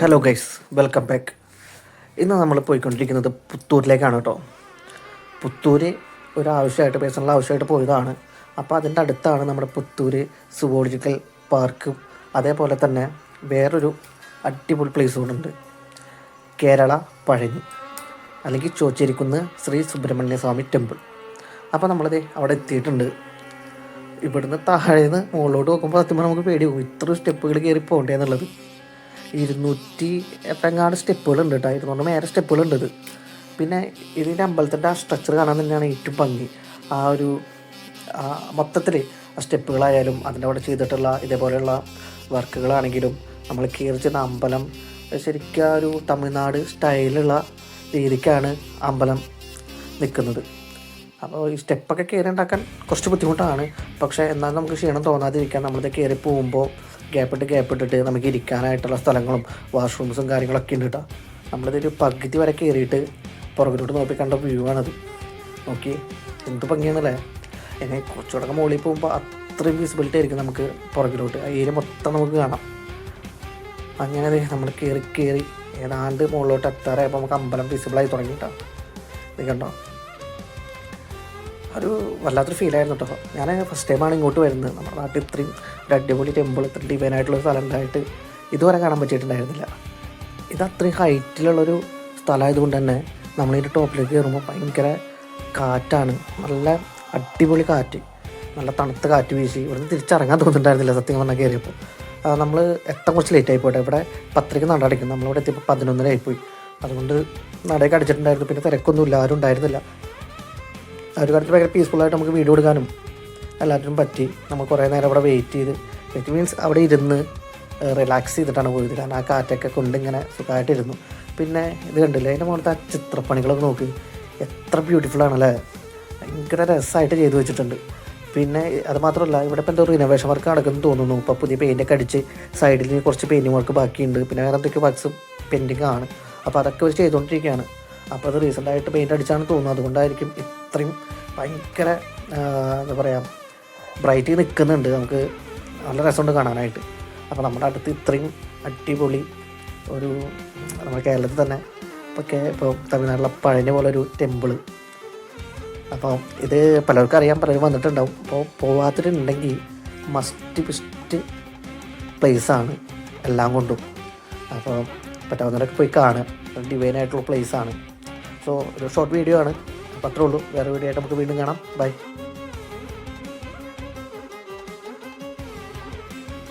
Hello guys welcome back ഇന്ന് നമ്മൾ പോയിക്കൊണ്ടിരിക്കുന്നത് പുത്തൂരിലേക്കാണ് കേട്ടോ. പുത്തൂര് ഒരു ആവശ്യമായിട്ട് പേഴ്സണൽ ആവശ്യമായിട്ട് പോയതാണ്. അപ്പോൾ അതിന്റെ അടുത്താണ് നമ്മുടെ പുത്തൂര് സുവോളജിക്കൽ പാർക്കും അതേപോലെ തന്നെ വേറൊരു അടിപൊളി പ്ലേസ് ഉണ്ട്. കേരള പഴനി അല്ലെങ്കിൽ ചോച്ചിരിക്കുന്ന ശ്രീ സുബ്രഹ്മണ്യ സ്വാമി ടെമ്പിൾ അപ്പോൾ നമ്മളത് അവിടെ എത്തിയിട്ടുണ്ട്. ഇവിടുന്ന് താഴേന്ന് മുകളിലോട്ട് നോക്കുമ്പോൾ സത്യം നമുക്ക് പേടി പോകും ഇത്ര സ്റ്റെപ്പുകൾ കയറി പോകണ്ടേ എന്നുള്ളത്. ഇരുന്നൂറ്റി എത്രങ്ങാണ്ട് സ്റ്റെപ്പുകൾ ഉണ്ട് കേട്ടോ. ഇരുന്നൂറ് മേരെ സ്റ്റെപ്പുകൾ ഉണ്ട് ഇത്. പിന്നെ ഇതിന്റെ അമ്പലത്തിന്റെ ആ സ്ട്രക്ചർ കാണാൻ തന്നെയാണ് ഏറ്റവും ഭംഗി. ആ ഒരു മൊത്തത്തിൽ ആ സ്റ്റെപ്പുകളായാലും അതിന്റെ അവിടെ ചെയ്തിട്ടുള്ള ഇതേപോലെയുള്ള വർക്കുകളാണെങ്കിലും നമ്മൾ കയറി ചെന്ന അമ്പലം ശരിക്കും ആ ഒരു തമിഴ്നാട് സ്റ്റൈലുള്ള രീതിക്കാണ് അമ്പലം നിൽക്കുന്നത് അപ്പോൾ ഈ സ്റ്റെപ്പൊക്കെ കയറി ഉണ്ടാക്കാൻ കുറച്ച് ബുദ്ധിമുട്ടാണ്. പക്ഷേ എന്നാലും നമുക്ക് ക്ഷീണം തോന്നാതിരിക്കാൻ നമ്മളിത് കയറി പോകുമ്പോൾ ഗ്യാപ്പിട്ട് ഗ്യാപ്പിട്ടിട്ട് നമുക്ക് ഇരിക്കാനായിട്ടുള്ള സ്ഥലങ്ങളും വാഷ്റൂംസും കാര്യങ്ങളൊക്കെ ഉണ്ട് കേട്ടോ നമ്മളിതൊരു പകുതി വരെ കയറിയിട്ട് പുറകിലോട്ട് നോക്കി കണ്ട വ്യൂ ആണത്. നോക്കി. എന്ത് ഭംഗിയാണല്ലേ? എന്നെ കുറച്ചുകൂടെ മുകളിൽ പോകുമ്പോൾ അത്രയും വിസിബിലിറ്റി ആയിരിക്കും നമുക്ക് പുറകിലോട്ട്. ആ ഏരിയ മൊത്തം നമുക്ക് കാണാം. അങ്ങനെ നമ്മൾ കയറി കയറി ഏതാണ്ട് മുകളിലോട്ട് എത്താറായപ്പോൾ നമുക്ക് അമ്പലം വിസിബിളായി തുടങ്ങി കേട്ടോ ഇത് കണ്ടോ? ഒരു വല്ലാത്തൊരു ഫീലായിരുന്നു കേട്ടോ ഞാൻ ഫസ്റ്റ് ടൈമാണ് ഇങ്ങോട്ട് വരുന്നത്. നമ്മുടെ നാട്ടിൽ ഇത്രയും ഒരു അടിപൊളി ടെമ്പിൾ ഇത്ര ഡിവൈനായിട്ടുള്ള സ്ഥലം ഉണ്ടായിട്ട് ഇതുവരെ കാണാൻ പറ്റിയിട്ടുണ്ടായിരുന്നില്ല. ഇത് അത്രയും ഹൈറ്റിലുള്ളൊരു സ്ഥലമായതുകൊണ്ട് തന്നെ നമ്മളിതിന്റെ ടോപ്പിലേക്ക് കയറുമ്പോൾ ഭയങ്കര കാറ്റാണ്. നല്ല അടിപൊളി കാറ്റ്. നല്ല തണുത്ത കാറ്റ് വീശി. ഇവിടുന്ന് തിരിച്ചിറങ്ങാൻ തോന്നുന്നുണ്ടായിരുന്നില്ല സത്യം പറഞ്ഞാൽ കയറിയപ്പോൾ നമ്മൾ എത്ര കുറച്ച് ലേറ്റ് ആയിപ്പോട്ടെ പോട്ടെ. ഇവിടെ പത്തരയ്ക്ക് നട അടയ്ക്കും നമ്മളിവിടെ എത്തിയപ്പോൾ പതിനൊന്നര ആയിപ്പോയി അതുകൊണ്ട് നടയൊക്കെ അടിച്ചിട്ടുണ്ടായിരുന്നു. പിന്നെ തിരക്കൊന്നുമില്ല. ആരും ഉണ്ടായിരുന്നില്ല. ഒരു കാര്യത്തിൽ ഭയങ്കര പീസ്ഫുള്ളായിട്ട് നമുക്ക് വീഡിയോ എടുക്കാനും എല്ലാത്തിനും പറ്റി. നമ്മൾ കുറേ നേരം അവിടെ വെയിറ്റ് ചെയ്ത്. വെയിറ്റ് മീൻസ് അവിടെ ഇരുന്ന് റിലാക്സ് ചെയ്തിട്ടാണ് പോയത്. കാരണം ആ കാറ്റൊക്കെ കൊണ്ട് ഇങ്ങനെ സുഖമായിട്ടിരുന്നു പിന്നെ ഇത് കണ്ടില്ലേ? അതിന്റെ മുകളിലത്തെ ആ ചിത്രപ്പണികളൊക്കെ നോക്ക്. എത്ര ബ്യൂട്ടിഫുൾ ആണല്ലേ? ഭയങ്കര രസമായിട്ട് ചെയ്തു വെച്ചിട്ടുണ്ട്. പിന്നെ അത് മാത്രമല്ല ഇവിടെ ഇപ്പോൾ എന്തോ റിനോവേഷൻ വർക്ക് നടക്കുന്നു തോന്നുന്നു. ഇപ്പോൾ പുതിയ പെയിന്റൊക്കെ അടിച്ച് സൈഡിൽ കുറച്ച് പെയിന്റിങ് വർക്ക് ബാക്കിയുണ്ട്. പിന്നെ വേറെ എന്തൊക്കെ വർക്ക്സ് പെൻഡിങ് ആണ്. അപ്പോൾ അതൊക്കെ അവർ ചെയ്തുകൊണ്ടിരിക്കുകയാണ്. അപ്പോൾ അത് റീസെന്റായിട്ട് പെയിന്റ് പെയിന്റ് അടിച്ചാണ് തോന്നുന്നത് അതുകൊണ്ടായിരിക്കും ഇത്രയും ഭയങ്കര എന്താ പറയുക ബ്രൈറ്റ് നിൽക്കുന്നുണ്ട് നമുക്ക് നല്ല രസമുണ്ട് കാണാനായിട്ട്. അപ്പോൾ നമ്മുടെ അടുത്ത് ഇത്രയും അടിപൊളി ഒരു നമ്മുടെ കേരളത്തിൽ തന്നെ ഇപ്പോൾ ഇപ്പോൾ തമിഴ്നാട്ടിലെ പഴയ പോലെ ഒരു ടെമ്പിൾ അപ്പോൾ ഇത് പലർക്കും അറിയാൻ പലരും വന്നിട്ടുണ്ടാവും. അപ്പോൾ പോവാത്തിട്ടുണ്ടെങ്കിൽ മസ്റ്റ് ബെസ്റ്റ് പ്ലേസാണ് എല്ലാം കൊണ്ടും. അപ്പോൾ പറ്റാവുന്നവരൊക്കെ പോയി കാണുക. ഡിവൈനായിട്ടുള്ള പ്ലേസാണ് സോ ഒരു ഷോർട്ട് വീഡിയോ ആണ്. അപ്പോൾ അത്രേ ഉള്ളൂ. വേറെ വീഡിയോ ആയിട്ട് നമുക്ക് വീണ്ടും കാണാം. ബൈ